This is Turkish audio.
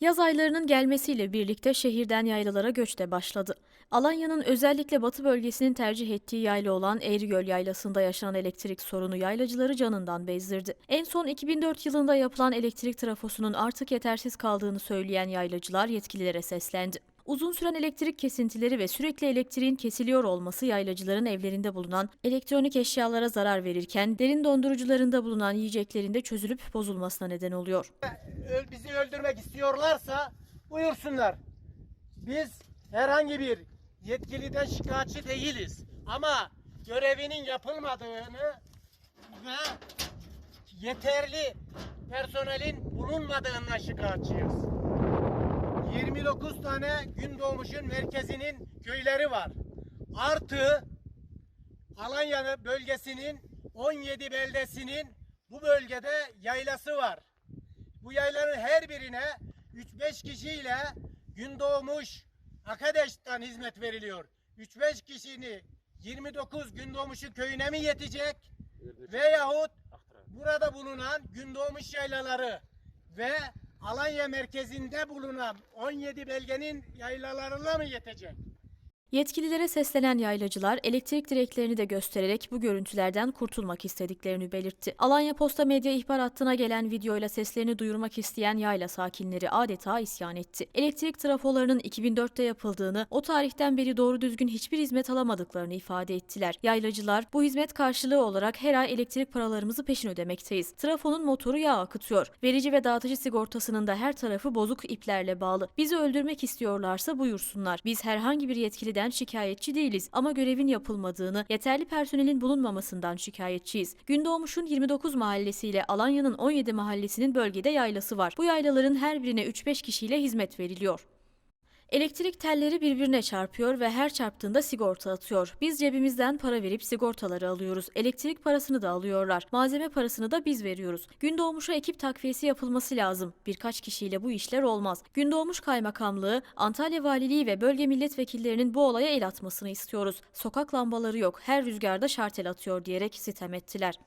Yaz aylarının gelmesiyle birlikte şehirden yaylalara göç de başladı. Alanya'nın özellikle batı bölgesinin tercih ettiği yayla olan Eğrigöl Yaylası'nda yaşanan elektrik sorunu yaylacıları canından bezdirdi. En son 2004 yılında yapılan elektrik trafosunun artık yetersiz kaldığını söyleyen yaylacılar yetkililere seslendi. Uzun süren elektrik kesintileri ve sürekli elektriğin kesiliyor olması yaylacıların evlerinde bulunan elektronik eşyalara zarar verirken derin dondurucularında bulunan yiyeceklerin de çözülüp bozulmasına neden oluyor. Bizi öldürmek istiyorlarsa buyursunlar. Biz herhangi bir yetkiliden şikayetçi değiliz. Ama görevinin yapılmadığını ve yeterli personelin bulunmadığından şikayetçiyiz. 29 tane gün doğmuşun merkezinin köyleri var. Artı Alanya bölgesinin 17 beldesinin bu bölgede yaylası var. Bu yayların her birine 3-5 kişiyle gün doğmuş arkadaştan hizmet veriliyor. 3-5 kişini 29 gün doğmuşun köyüne mi yetecek? Veyahut burada bulunan gün doğmuş yaylaları ve Alanya merkezinde bulunan 17 belgenin yaylalarına mı yetecek? Yetkililere seslenen yaylacılar elektrik direklerini de göstererek bu görüntülerden kurtulmak istediklerini belirtti. Alanya Posta Medya ihbar hattına gelen videoyla seslerini duyurmak isteyen yayla sakinleri adeta isyan etti. Elektrik trafolarının 2004'te yapıldığını, o tarihten beri doğru düzgün hiçbir hizmet alamadıklarını ifade ettiler. Yaylacılar, bu hizmet karşılığı olarak her ay elektrik paralarımızı peşin ödemekteyiz. Trafonun motoru yağ akıtıyor. Verici ve dağıtıcı sigortasının da her tarafı bozuk iplerle bağlı. Bizi öldürmek istiyorlarsa buyursunlar. Biz herhangi bir yetkiliden şikayetçi değiliz ama görevin yapılmadığını, yeterli personelin bulunmamasından şikayetçiyiz. Gündoğmuş'un 29 mahallesiyle Alanya'nın 17 mahallesinin bölgede yaylası var. Bu yaylaların her birine 3-5 kişiyle hizmet veriliyor. Elektrik telleri birbirine çarpıyor ve her çarptığında sigorta atıyor. Biz cebimizden para verip sigortaları alıyoruz. Elektrik parasını da alıyorlar. Malzeme parasını da biz veriyoruz. Gündoğmuş'a ekip takviyesi yapılması lazım. Birkaç kişiyle bu işler olmaz. Gündoğmuş Kaymakamlığı, Antalya Valiliği ve bölge milletvekillerinin bu olaya el atmasını istiyoruz. Sokak lambaları yok. Her rüzgarda şartel atıyor diyerek sitem ettiler.